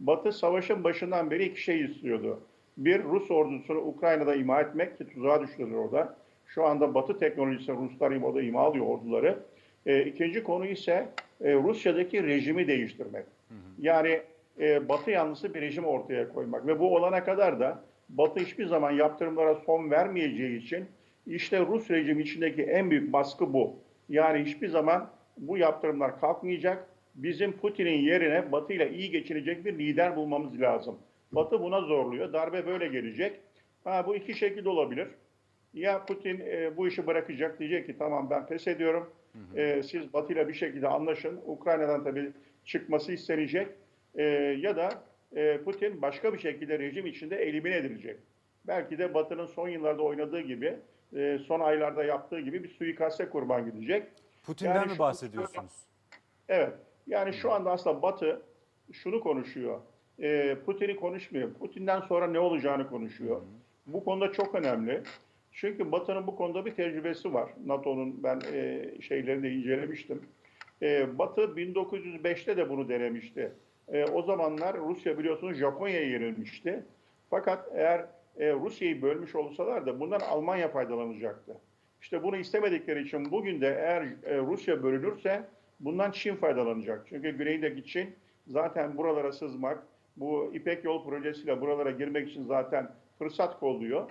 Batı savaşın başından beri iki şey istiyordu. Bir, Rus ordusunu Ukrayna'da ima etmek ki tuzağa düştüler orada. Şu anda Batı teknolojisi Ruslar imada ima alıyor orduları. E, ikinci konu ise e, Rusya'daki rejimi değiştirmek. Yani e, Batı yanlısı bir rejim ortaya koymak ve bu olana kadar da Batı hiçbir zaman yaptırımlara son vermeyeceği için işte Rus rejimi içindeki en büyük baskı bu. Yani hiçbir zaman bu yaptırımlar kalkmayacak. Bizim Putin'in yerine Batı ile iyi geçinecek bir lider bulmamız lazım. Batı buna zorluyor. Darbe böyle gelecek. Ha, bu iki şekilde olabilir. Ya Putin e, bu işi bırakacak diyecek ki tamam ben pes ediyorum. E, siz Batı ile bir şekilde anlaşın. Ukrayna'dan tabii çıkması istenecek. E, ya da e, Putin başka bir şekilde rejim içinde elimine edilecek. Belki de Batı'nın son yıllarda oynadığı gibi, e, son aylarda yaptığı gibi bir suikaste kurban gidecek. Putin'den Yani mi bahsediyorsunuz? Evet. Yani şu anda aslında Batı şunu konuşuyor. E, Putin'i konuşmuyor. Putin'den sonra ne olacağını konuşuyor. Bu konuda çok önemli. Çünkü Batı'nın bu konuda bir tecrübesi var. NATO'nun ben e, şeylerini de incelemiştim. E, Batı 1905'te de bunu denemişti. E, o zamanlar Rusya biliyorsunuz Japonya'ya yenilmişti. Fakat eğer e, Rusya'yı bölmüş olsalar da bundan Almanya faydalanacaktı. İşte bunu istemedikleri için bugün de eğer e, Rusya bölünürse bundan Çin faydalanacak. Çünkü güneydeki Çin zaten buralara sızmak, bu İpek Yol projesiyle buralara girmek için zaten fırsat kolluyor.